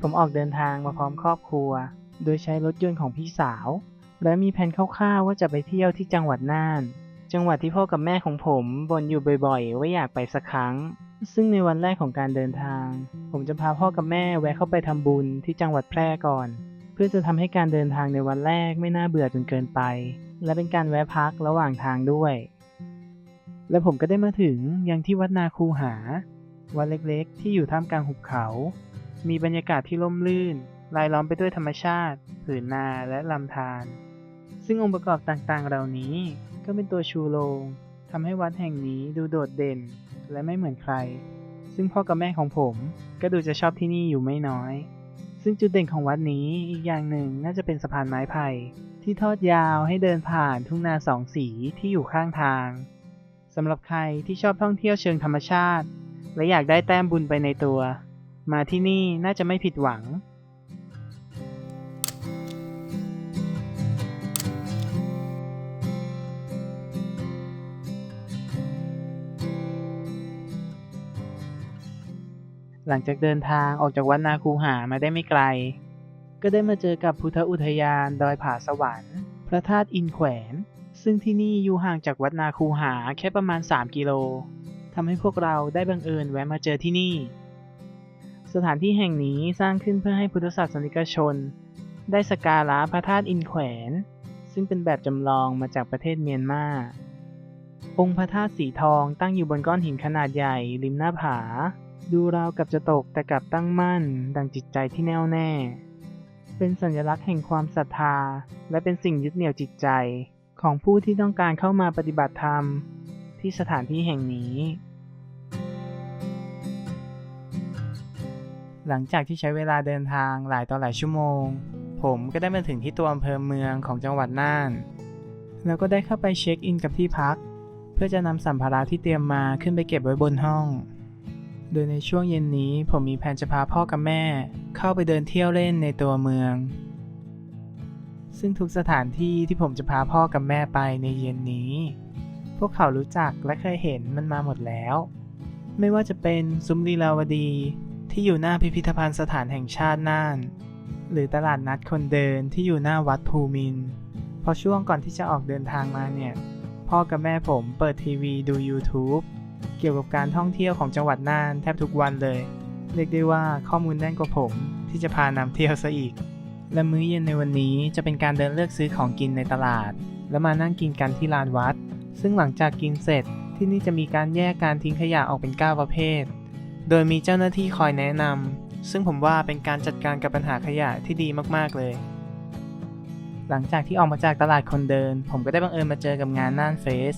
้ผมออกเดินทางมาพร้อมครอบครัว โดยใช้รถยนต์ของพี่สาว และมีแผนคร่าวๆว่าจะไปเที่ยวที่จังหวัดน่าน จังหวัดที่พ่อกับแม่ของผมบ่นอยู่บ่อยๆ ว่าอยากไปสักครั้ง ซึ่งในวันแรกของการเดินทาง ผมจะพาพ่อกับแม่แวะเข้าไปทำบุญที่จังหวัดแพร่ก่อน เพื่อจะทำให้การเดินทางในวันแรกไม่น่าเบื่อจนเกินไป และเป็นการแวะพักระหว่างทางด้วย และผมก็ได้มาถึงยังที่วัดนาคูหาวัดเล็กๆ ที่อยู่ท่ามกลางหุบเขา มีบรรยากาศที่ร่มรื่น รายล้อมไปด้วยธรรมชาติ ผืนนาและลำธารซึ่งองค์ประกอบต่างๆ เหล่านี้ก็เป็นตัวชูโรงทำให้วัดแห่งนี้ดูโดดเด่นและไม่เหมือนใคร ซึ่งพ่อกับแม่ของผมก็ดูจะชอบที่นี่อยู่ไม่น้อย ซึ่งจุดเด่นของวัดนี้อีกอย่างหนึ่งน่าจะเป็นสะพานไม้ไผ่ที่ทอดยาวให้เดินผ่านทุ่งนาสองสีที่อยู่ข้างทางสำหรับใครที่ชอบท่องเที่ยวเชิงธรรมชาติ และอยากได้แต้มบุญไปในตัว มาที่นี่น่าจะไม่ผิดหวังหลังจากเดินทางออกจากวัดนาคูหามาได้ไม่ไกล ก็ได้มาเจอกับพุทธอุทยานดอยผาสวรรค์ พระธาตุอินแขวน ซึ่งที่นี่อยู่ห่างจากวัดนาคูหาแค่ประมาณ 3 กิโลทำให้พวกเราได้บังเอิญแวะมาเจอที่นี่ สถานที่แห่งนี้สร้างขึ้นเพื่อให้พุทธศาสนิกชน ได้สักการะพระธาตุอินแขวน ซึ่งเป็นแบบจำลองมาจากประเทศเมียนมา องค์พระธาตุสีทองตั้งอยู่บนก้อนหินขนาดใหญ่ริมหน้าผา ดูราวกับจะตกแต่กลับตั้งมั่น ดังจิตใจที่แน่วแน่ เป็นสัญลักษณ์แห่งความศรัทธา และเป็นสิ่งยึดเหนี่ยวจิตใจของผู้ที่ต้องการเข้ามาปฏิบัติธรรม ที่สถานที่แห่งนี้ หลังจากที่ใช้เวลาเดินทางหลายต่อหลายชั่วโมง ผมก็ได้มาถึงที่ตัวอำเภอเมืองของจังหวัดน่าน แล้วก็ได้เข้าไปเช็คอินกับที่พัก เพื่อจะนำสัมภาระที่เตรียมมาขึ้นไปเก็บไว้บนห้อง โดยในช่วงเย็นนี้ผมมีแผนจะพาพ่อกับแม่ เข้าไปเดินเที่ยวเล่นในตัวเมือง ซึ่งทุกสถานที่ที่ผมจะพาพ่อกับแม่ไปในเย็นนี้ พวกเขารู้จักและเคยเห็นมันมาหมดแล้ว ไม่ว่าจะเป็นซุ้มลีลาวดี ที่อยู่หน้าพิพิธภัณฑ์สถานแห่งชาติน่าน หรือตลาดนัดคนเดินที่อยู่หน้าวัดภูมินพอช่วงก่อนที่จะออกเดินทางมาเนี่ยพ่อกับแม่ผมเปิดทีวีดู YouTube เกี่ยวกับการท่องเที่ยวของจังหวัดน่านแทบทุกวันเลย เรียกได้ว่าข้อมูลแน่นกว่าผมที่จะพานำเที่ยวซะอีก และมื้อเย็นในวันนี้จะเป็นการเดินเลือกซื้อของกินในตลาด แล้วมานั่งกินกันที่ลานวัด ซึ่งหลังจากกินเสร็จที่นี่จะมีการแยกการทิ้งขยะออกเป็น 9 ประเภท โดยมีเจ้าหน้าที่คอยแนะนำซึ่งผมว่าเป็นการจัดการกับปัญหาขยะที่ดีมากๆเลย หลังจากที่ออกมาจากตลาดคนเดิน ผมก็ได้บังเอิญมาเจอกับงานน่านเฟส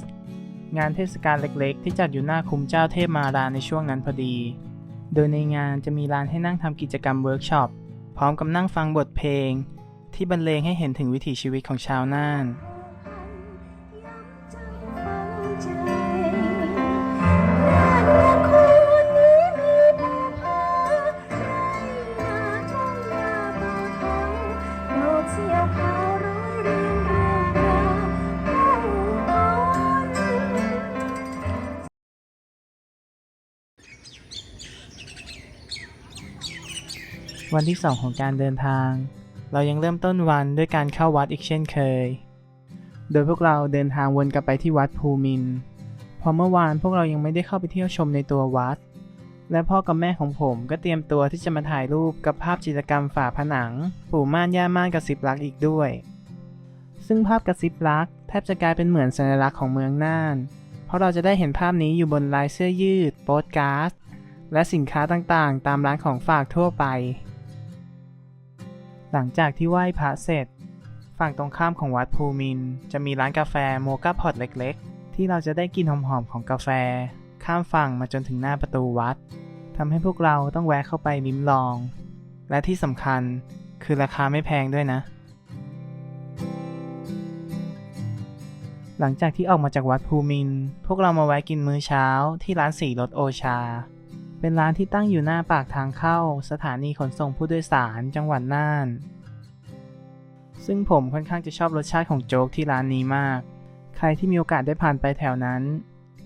งานเทศกาลเล็กๆ ที่จัดอยู่หน้าคุ้มเจ้าเทพมาราในช่วงนั้นพอดี โดยในงานจะมีร้านให้นั่งทำกิจกรรมเวิร์กช็อปพร้อมกับนั่งฟังบทเพลง ที่บรรเลงให้เห็นถึงวิถีชีวิตของชาวน่าน วันที่ 2 ของการเดินทาง เรายังเริ่มต้นวันด้วยการเข้าวัดอีกเช่นเคย โดยพวกเราเดินทางวนกลับไปที่วัดภูมินพอเมื่อวานพวกเรายังไม่ได้เข้าไปเที่ยวชมในตัววัด และพ่อกับแม่ของผมก็เตรียมตัวที่จะมาถ่ายรูปกับภาพจิตรกรรมฝาผนัง ปู่ม่านย่าม่านกระซิบรักอีกด้วย ซึ่งภาพกระซิบรักแทบจะกลายเป็นเหมือนสัญลักษณ์ของเมืองน่าน เพราะเราจะได้เห็นภาพนี้อยู่บนลายเสื้อยืด โปสการ์ดและสินค้าต่างๆ ตามร้านของฝากทั่วไป หลังจากที่ไหว้พระเสร็จ ฝั่งตรงข้ามของวัดภูมิน จะมีร้านกาแฟโมกาพอตเล็กๆ ที่เราจะได้กลินหอมๆของกาแฟ ข้ามฝั่งมาจนถึงหน้าประตูวัดทำให้พวกเราต้องแวะเข้าไปลิ้มลอง และที่สำคัญคือราคาไม่แพงด้วยนะ หลังจากที่ออกมาจากวัดภูมิน พวกเรามาแวะกินมื้อเช้าที่ร้านสีรถโอชา เป็นร้านที่ตั้งอยู่หน้าปากทางเข้า สถานีขนส่งผู้โดยสารจังหวัดน่าน ซึ่งผมค่อนข้างจะชอบรสชาติของโจ๊กที่ร้านนี้มาก ใครที่มีโอกาสได้ผ่านไปแถวนั้น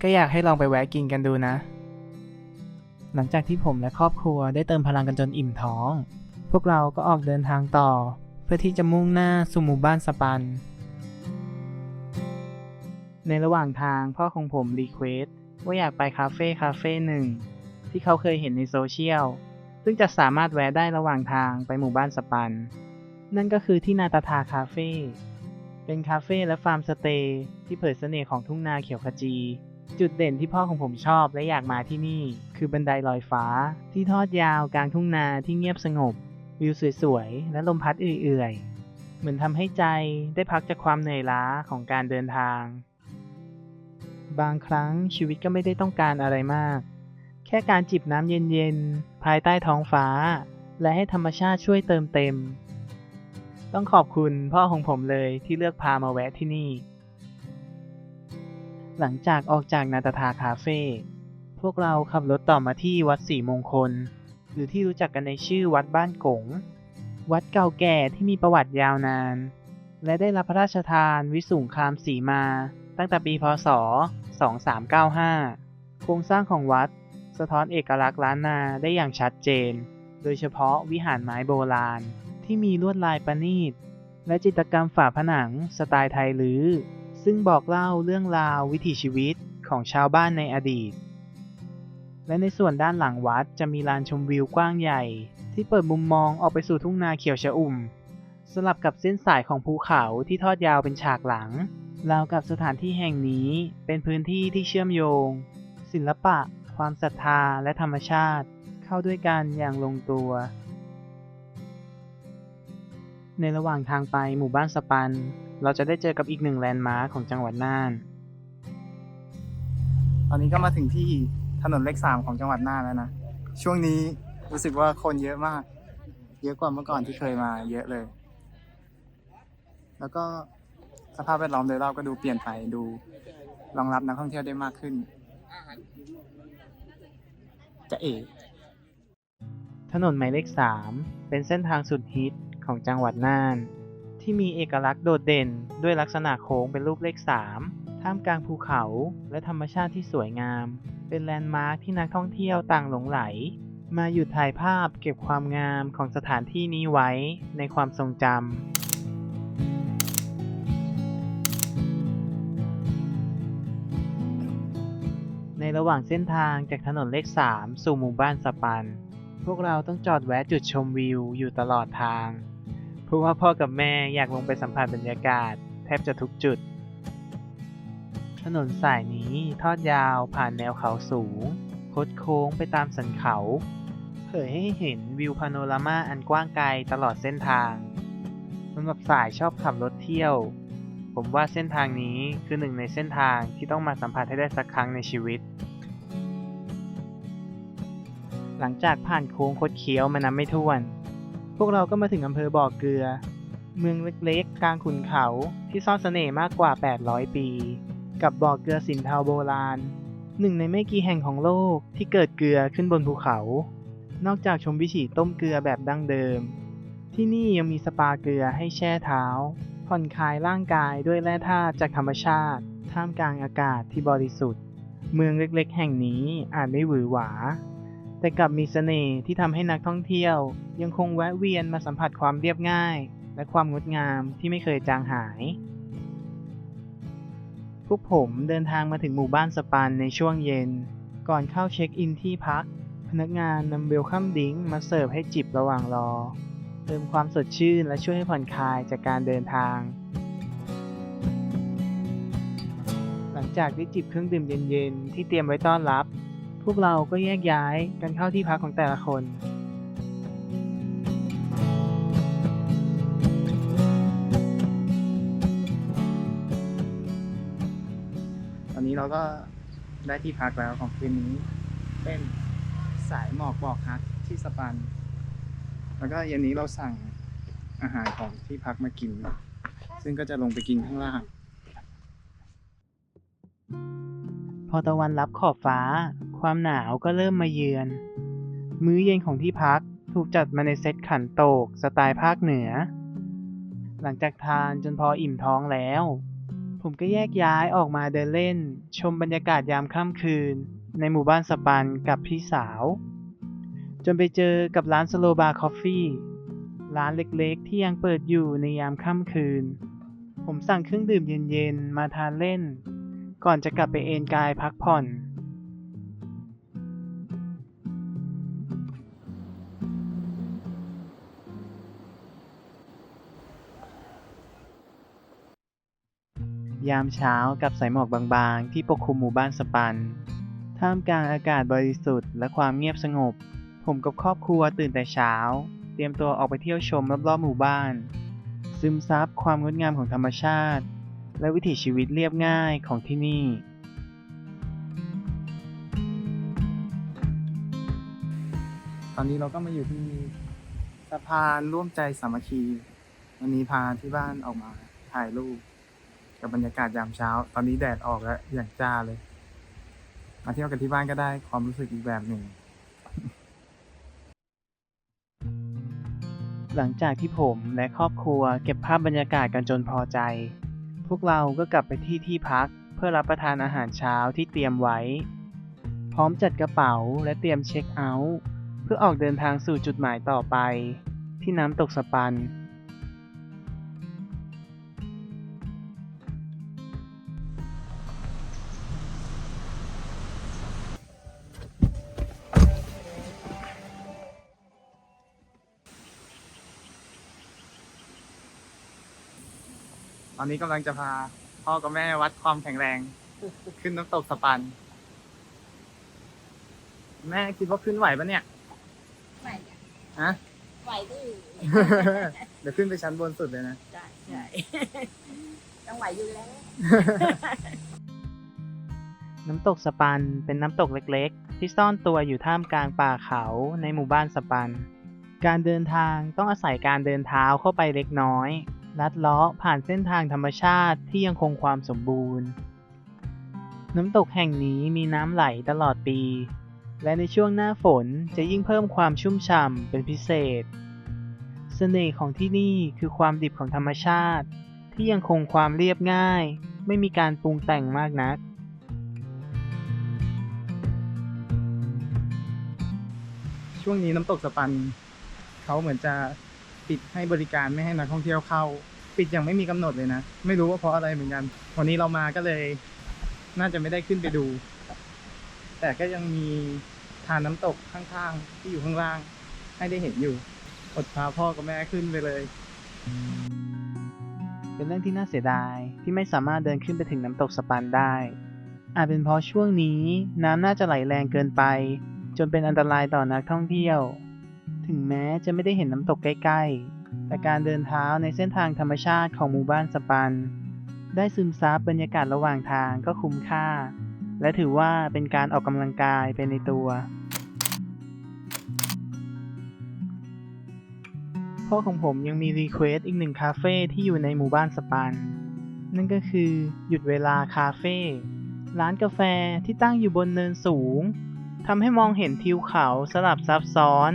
ก็อยากให้ลองไปแวะกินกันดูนะ หลังจากที่ผมและครอบครัวได้เติมพลังกันจนอิ่มท้อง พวกเราก็ออกเดินทางต่อ เพื่อที่จะมุ่งหน้าสู่หมู่บ้านสปัน ในระหว่างทางพ่อของผมรีเควสว่าอยากไปคาเฟ่คาเฟ่หนึ่ง ที่เขาเคยเห็นในโซเชียล ซึ่งจะสามารถแวะได้ระหว่างทางไปหมู่บ้านสปัน นั่นก็คือที่นาตาทาคาเฟ่ เป็นคาเฟ่และฟาร์มสเตย์ที่เผยเสน่ห์ของทุ่งนาเขียวขจี จุดเด่นที่พ่อของผมชอบและอยากมาที่นี่ คือบันไดลอยฟ้า ที่ทอดยาวกลางทุ่งนาที่เงียบสงบ วิวสวยๆ และลมพัดเอื่อยๆ เหมือนทำให้ใจได้พักจากความเหนื่อยล้าของการเดินทาง บางครั้งชีวิตก็ไม่ได้ต้องการอะไรมาก แค่การจิบน้ำเย็นๆ ภายใต้ท้องฟ้า และให้ธรรมชาติช่วยเติมเต็ม ต้องขอบคุณพ่อของผมเลยที่เลือกพามาแวะที่นี่ หลังจากออกจากนาตาทาคาเฟ่พวกเราขับรถต่อมาที่วัดสีมงคล หรือที่รู้จักกันในชื่อวัดบ้านกง วัดเก่าแก่ที่มีประวัติยาวนาน และได้รับพระราชทานวิสุงคามสีมา ตั้งแต่ปีพศ 2395 โครงสร้างของวัด สะท้อนเอกลักษณ์ล้านนาได้อย่างชัดเจน โดยเฉพาะวิหารไม้โบราณ ที่มีลวดลายประณีต และจิตรกรรมฝาผนังสไตล์ไทยลือซึ่งบอกเล่าเรื่องราววิถีชีวิตของชาวบ้านในอดีต และในส่วนด้านหลังวัดจะมีลานชมวิวกว้างใหญ่ ที่เปิดมุมมองออกไปสู่ทุ่งนาเขียวชอุ่ม สลับกับเส้นสายของภูเขาที่ทอดยาวเป็นฉากหลังราวกับสถานที่แห่งนี้เป็นพื้นที่ที่เชื่อมโยง ศิลปะ ความศรัทธาและธรรมชาติเข้าด้วยกันอย่างลงตัว ในระหว่างทางไปหมู่บ้านสปัน เราจะได้เจอกับอีกหนึ่งแลนด์มาร์คของจังหวัดน่าน ตอนนี้ก็มาถึงที่ถนนเลขสามของจังหวัดน่านแล้วนะ ช่วงนี้รู้สึกว่าคนเยอะมาก เยอะกว่าเมื่อก่อนที่เคยมาเยอะเลย แล้วก็สภาพแวดล้อมโดยรอบก็ดูเปลี่ยนไปดูรองรับนักท่องเที่ยวได้มากขึ้น จะเอ๋ถนนหมายเลข 3 เป็นเส้นทางสุดฮิตของจังหวัดน่าน ที่มีเอกลักษณ์โดดเด่นด้วยลักษณะโค้งเป็นรูปเลข 3 ท่ามกลางภูเขาและธรรมชาติที่สวยงาม เป็นแลนด์มาร์คที่นักท่องเที่ยวต่างหลงไหล มาหยุดถ่ายภาพเก็บความงามของสถานที่นี้ไว้ในความทรงจำ ระหว่างเส้นทางจากถนนเลข 3 สู่หมู่บ้านสปัน พวกเราต้องจอดแวะจุดชมวิวอยู่ตลอดทาง เพราะว่าพ่อกับแม่อยากลงไปสัมผัสบรรยากาศ แทบจะทุกจุด ถนนสายนี้ทอดยาวผ่านแนวเขาสูง คดโค้งไปตามสันเขา เผยให้เห็นวิวพาโนรามาอันกว้างไกลตลอดเส้นทางสำหรับสายชอบขับรถเที่ยว ผมว่าเส้นทางนี้คือหนึ่งในเส้นทางที่ต้องมาสัมผัสให้ได้สักครั้งในชีวิต หลังจากผ่านโค้งคดเคี้ยวมานับไม่ถ้วน พวกเราก็มาถึงอำเภอบ่อเกลือ เมืองเล็กๆ กลางขุนเขาที่ซ่อนเสน่ห์มากกว่า 800 ปี กับบ่อเกลือสินเทาโบราณ หนึ่งในไม่กี่แห่งของโลกที่เกิดเกลือขึ้นบนภูเขา นอกจากชมวิถีต้มเกลือแบบดั้งเดิม ที่นี่ยังมีสปาเกลือให้แช่เท้า ผ่อนคลายร่างกายด้วยแร่ธาตุจากธรรมชาติ ท่ามกลางอากาศที่บริสุทธิ์ เมืองเล็กๆ แห่งนี้อาจไม่หวือหวา แต่กลับมีเสน่ห์ที่ทำให้นักท่องเที่ยว ยังคงแวะเวียนมาสัมผัสความเรียบง่าย และความงดงามที่ไม่เคยจางหาย พวกผมเดินทางมาถึงหมู่บ้านสปันในช่วงเย็น ก่อนเข้าเช็คอินที่พัก พนักงานนำเวลคัมดิ้งมาเสิร์ฟให้จิบระหว่างรอ เติมความสดชื่นและช่วยให้ผ่อนคลายจากการเดินทาง หลังจากได้จิบเครื่องดื่มเย็นๆ ที่เตรียมไว้ต้อนรับ พวกเราก็แยกย้ายกันเข้าที่พักของแต่ละคนตอนนี้เราก็ได้ที่พักแล้วของคืนนี้ เป็นสายหมอกบอกฮักที่สปัน แล้วก็เย็นนี้เราสั่งอาหารของที่พักมากิน ซึ่งก็จะลงไปกินข้างล่าง พอตะวันรับขอบฟ้า ความหนาวก็เริ่มมาเยือน มื้อเย็นของที่พักถูกจัดมาในเซตขันโตกสไตล์ภาคเหนือ หลังจากทานจนพออิ่มท้องแล้ว ผมก็แยกย้ายออกมาเดินเล่น ชมบรรยากาศยามค่ำคืน ในหมู่บ้านสปันกับพี่สาว จนไปเจอกับร้านสโลบาร์คอฟฟี่ร้านเล็กๆ ที่ยังเปิดอยู่ในยามค่ำคืน ผมสั่งเครื่องดื่มเย็นๆ มาทานเล่น ก่อนจะกลับไปเอนกายพักผ่อน ยามเช้ากับสายหมอกบางๆ ที่ปกคลุมหมู่บ้านสปัน ท่ามกลางอากาศบริสุทธิ์และความเงียบสงบ ผมกับครอบครัวตื่นแต่เช้า เตรียมตัวออกไปเที่ยวชมรอบๆหมู่บ้าน ซึมซับความงดงามของธรรมชาติ และวิถีชีวิตเรียบง่ายของที่นี่ ตอนนี้เราก็มาอยู่ที่สะพานร่วมใจสามัคคี วันนี้พาที่บ้านออกมาถ่ายรูปกับบรรยากาศยามเช้า ตอนนี้แดดออกแล้วอย่างจ้าเลย มาเที่ยวกันที่บ้านก็ได้ความรู้สึกอีกแบบหนึ่ง หลังจากที่ผมและครอบครัวเก็บภาพบรรยากาศกันจนพอใจ พวกเราก็กลับไปที่ที่พักเพื่อรับประทานอาหารเช้าที่เตรียมไว้ พร้อมจัดกระเป๋าและเตรียมเช็คเอาท์เพื่อออกเดินทางสู่จุดหมายต่อไป ที่น้ำตกสปัน ตอนนี้กำลังจะพา พ่อกับแม่วัดความแข็งแรง ขึ้นน้ำตกสปัน แม่คิดว่าขึ้นไหวปะเนี่ยไหวจ้ะฮะ ไหวดิเดี๋ยวขึ้นไปชั้นบนสุดเลยนะ ใช่ใช่ต้องไหวอยู่แล้ว น้ำตกสปันเป็นน้ำตกเล็กๆ ที่ซ่อนตัวอยู่ท่ามกลางป่าเขาในหมู่บ้านสปัน การเดินทางต้องอาศัยการเดินเท้าเข้าไปเล็กน้อย ลัดเลาะผ่านเส้นทางธรรมชาติที่ยังคงความสมบูรณ์ น้ำตกแห่งนี้มีน้ำไหลตลอดปี และในช่วงหน้าฝนจะยิ่งเพิ่มความชุ่มฉ่ำเป็นพิเศษ เสน่ห์ของที่นี่คือความดิบของธรรมชาติ ที่ยังคงความเรียบง่าย ไม่มีการปรุงแต่งมากนักช่วงนี้น้ำตกสปัน เขาเหมือนจะ ปิดให้บริการไม่ให้นักท่องเที่ยวเข้า ปิดอย่างไม่มีกำหนดเลยนะ ไม่รู้ว่าเพราะอะไรเหมือนกัน วันนี้เรามาก็เลย น่าจะไม่ได้ขึ้นไปดู แต่ก็ยังมีทานน้ำตกข้างๆ ที่อยู่ข้างล่าง ให้ได้เห็นอยู่อดพาพ่อกับแม่ขึ้นไปเลย เป็นเรื่องที่น่าเสียดายที่ไม่สามารถเดินขึ้นไปถึงน้ำตกสปันได้ อาจเป็นเพราะช่วงนี้น้ำน่าจะไหลแรงเกินไป จนเป็นอันตรายต่อนักท่องเที่ยว ถึงแม้จะไม่ได้เห็นน้ำตกใกล้ๆ แต่การเดินเท้าในเส้นทางธรรมชาติของหมู่บ้านสปัน ได้ซึมซับบรรยากาศระหว่างทางก็คุ้มค่า และถือว่าเป็นการออกกำลังกายไปในตัวพ่อของผมยังมีรีเควสอีกหนึ่งคาเฟ่ที่อยู่ในหมู่บ้านสปัน นั่นก็คือหยุดเวลาคาเฟ่ร้านกาแฟที่ตั้งอยู่บนเนินสูงทำให้มองเห็นทิวเขาสลับซับซ้อน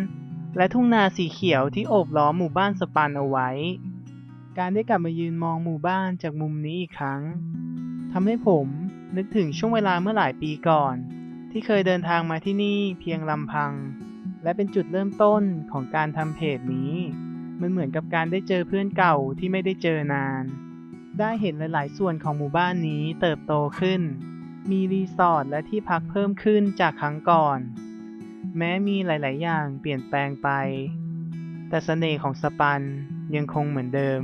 และทุ่งนาสีเขียวที่โอบล้อมหมู่บ้านสปันเอาไว้ การได้กลับมายืนมองหมู่บ้านจากมุมนี้อีกครั้งทำให้ผมนึกถึงช่วงเวลาเมื่อหลายปีก่อน ที่เคยเดินทางมาที่นี่เพียงลำพัง และเป็นจุดเริ่มต้นของการทำเพจนี้ มันเหมือนกับการได้เจอเพื่อนเก่าที่ไม่ได้เจอนาน ได้เห็นหลาย ๆ ส่วนของหมู่บ้านนี้เติบโตขึ้น มีรีสอร์ทและที่พักเพิ่มขึ้นจากครั้งก่อน แม้มีหลาย ๆ อย่างเปลี่ยนแปลงไป แต่เสน่ห์ของสปันยังคงเหมือนเดิม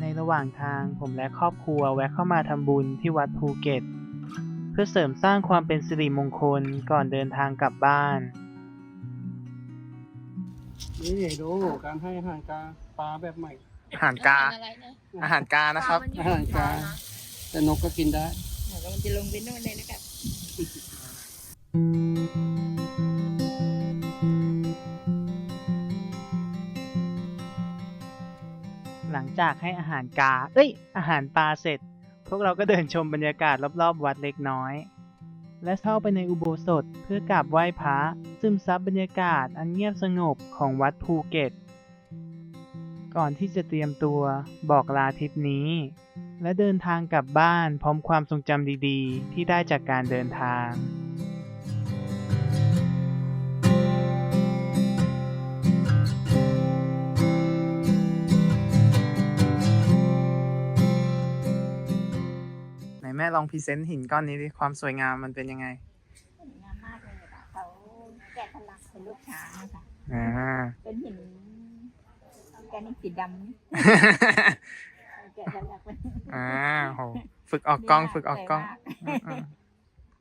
ในระหว่างทางผมและครอบครัวแวะเข้ามาทำบุญที่วัดภูเก็ต เพื่อเสริมสร้างความเป็นสิริมงคลก่อนเดินทางกลับบ้าน นี่ดูการให้อาหารกาปลาแบบใหม่ อาหารกา อะไรนะอาหารกานะครับ อาหารกาแต่นกก็กินได้เดี๋ยวมันจะลงไปโน่นเลยนะครับ หลังจากให้อาหารกา เอ้ย อาหารปลาเสร็จ พวกเราก็เดินชมบรรยากาศรอบๆ วัดเล็กน้อย และเข้าไปในอุโบสถเพื่อกราบไหว้พระซึมซับบรรยากาศอันเงียบสงบของวัดภูเก็ต ก่อนที่จะเตรียมตัวบอกลาทริปนี้ และเดินทางกลับบ้านพร้อมความทรงจำดีๆ ที่ได้จากการเดินทางไหนแม่ลองพรีเซนต์หินก้อนนี้ดิความสวยงามมันเป็นยังไงสวยงามมากเลยค่ะเขาแกะสลักเป็นรูปช้างนะคะอ่า เป็นหิน แกนิกสีดำนี่แกะสลักเป็นอ่าโห ฝึกออกกล้อง ฝึกออกกล้องสวยมากอืม